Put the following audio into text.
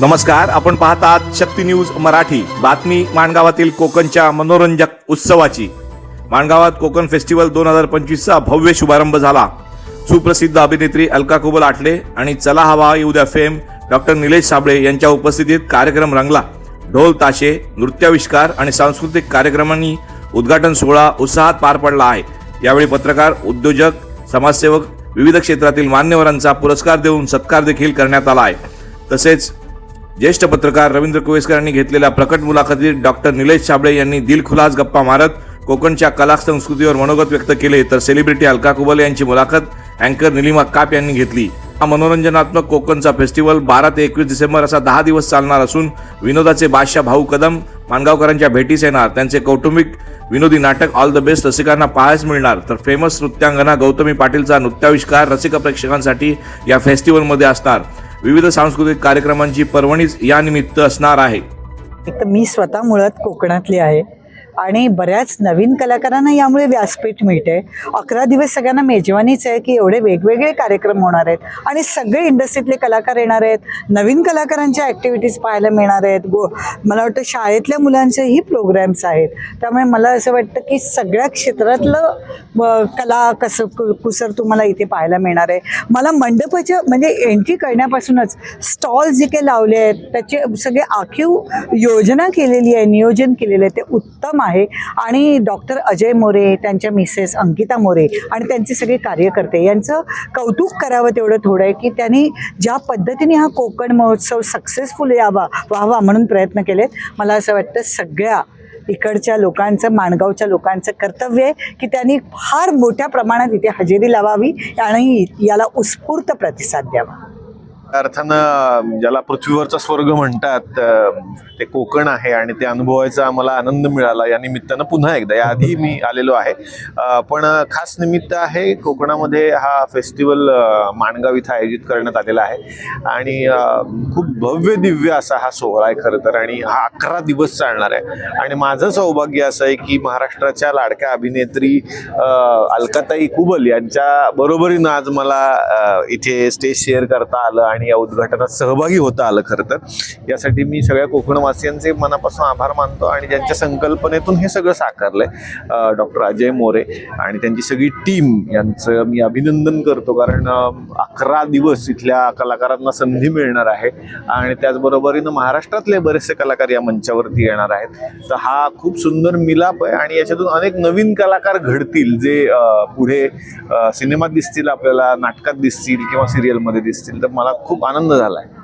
नमस्कार आपण पाहत आहात शक्ती न्यूज मराठी. बातमी माणगावातील कोकणच्या मनोरंजक उत्सवाची. माणगावात कोकण फेस्टिवल दोन हजार पंचवीसचा भव्य शुभारंभ झाला. सुप्रसिद्ध अभिनेत्री अलका कुबल आटले आणि चला हवा येऊ द्या फेम. डॉक्टर निलेश साबळे यांच्या उपस्थितीत कार्यक्रम रंगला. ढोल ताशे नृत्याविष्कार आणि सांस्कृतिक कार्यक्रमांनी उद्घाटन सोहळा उत्साहात पार पडला आहे. यावेळी पत्रकार उद्योजक समाजसेवक विविध क्षेत्रातील मान्यवरांचा पुरस्कार देऊन सत्कार देखील करण्यात आला आहे. तसेच ज्येष्ठ पत्रकार रवींद्र कुवेसकर यांनी घेतलेल्या प्रकट मुलाखतीत डॉक्टर निलेश शाबळे यांनी दिलखुलास गप्पा मारत कोकणच्या कला संस्कृतीवर मनोगत व्यक्त केले तर सेलिब्रिटी अलका कुबल यांची मुलाखत अँकर निलिमा काप यांनी घेतली. हा मनोरंजनात्मक कोकणचा फेस्टिवल बारा ते एकवीस डिसेंबर असा दहा दिवस चालणार असून विनोदाचे बादशाह भाऊ कदम माणगावकरांच्या भेटीस येणार त्यांचे कौटुंबिक विनोदी नाटक ऑल द बेस्ट रसिकांना पाहायच मिळणार तर फेमस नृत्यांगना गौतमी पाटीलचा नृत्याविष्कार रसिक प्रेक्षकांसाठी या फेस्टिवलमध्ये असणार. विविध सांस्कृतिक कार्यक्रमांची पर्वणीच यानिमित्त असणार आहे. तर मी स्वतः मुळात कोकणातली आहे. आणि बऱ्याच नवीन कलाकारांना यामुळे व्यासपीठ मिळते. अकरा दिवस सगळ्यांना मेजवानीच आहे की एवढे वेगवेगळे कार्यक्रम होणार आहेत आणि सगळे इंडस्ट्रीतले कलाकार येणार आहेत. नवीन कलाकारांच्या ॲक्टिव्हिटीज पाहायला मिळणार आहेत. गो मला वाटतं शाळेतल्या मुलांचेही प्रोग्रॅम्स आहेत. त्यामुळे मला असं वाटतं की सगळ्या क्षेत्रातलं कला कसं कु- कुसर तुम्हाला इथे पाहायला मिळणार आहे. मला मंडपाच्या म्हणजे एंट्री करण्यापासूनच स्टॉल जे काही लावले आहेत त्याचे सगळे आखीव योजना केलेली आहे नियोजन केलेलं आहे ते उत्तम आहे. आणि डॉक्टर अजय मोरे त्यांच्या मिसेस अंकिता मोरे आणि त्यांचे सगळे कार्यकर्ते यांचं कौतुक करावं तेवढं थोडं आहे की त्यांनी ज्या पद्धतीने हा कोकण महोत्सव सक्सेसफुल यावा व्हावा म्हणून प्रयत्न केलेत. मला असं वाटतं सगळ्या इकडच्या लोकांचं माणगावच्या लोकांचं कर्तव्य आहे की त्यांनी फार मोठ्या प्रमाणात इथे हजेरी लावावी आणि याला उत्स्फूर्त प्रतिसाद द्यावा. अर्थानं ज्याला पृथ्वीवरचा स्वर्ग म्हणतात ते कोकण आहे आणि ते अनुभवायचा आम्हाला आनंद मिळाला या निमित्तानं पुन्हा एकदा. याआधी मी आलेलो आहे. पण खास निमित्त आहे कोकणामध्ये हा फेस्टिवल माणगाव इथं आयोजित करण्यात आलेला आहे. आणि खूप भव्य दिव्य असा हा सोहळा आहे खरं तर आणि हा अकरा दिवस चालणार आहे. आणि माझं सौभाग्य असं आहे की महाराष्ट्राच्या लाडक्या अभिनेत्री अलकाताई कुबल यांच्या बरोबरीनं आज मला इथे स्टेज शेअर करता आलं आणि या उद्घाटनात सहभागी होता आलं खरं तर. यासाठी मी सगळ्या कोकणवासियांचे मनापासून आभार मानतो आणि ज्यांच्या संकल्पनेतून हे सगळं साकारलंय डॉक्टर अजय मोरे आणि त्यांची सगळी टीम यांचं मी अभिनंदन करतो. कारण अकरा दिवस इथल्या कलाकारांना संधी मिळणार आहे आणि त्याचबरोबरीनं महाराष्ट्रातले बरेचसे कलाकार या मंचावरती येणार आहेत. तर हा खूप सुंदर मिलाप आहे आणि याच्यातून अनेक नवीन कलाकार घडतील जे पुढे सिनेमात दिसतील आपल्याला नाटकात दिसतील किंवा सिरियलमध्ये दिसतील. तर मला खूप आनंद झाला आहे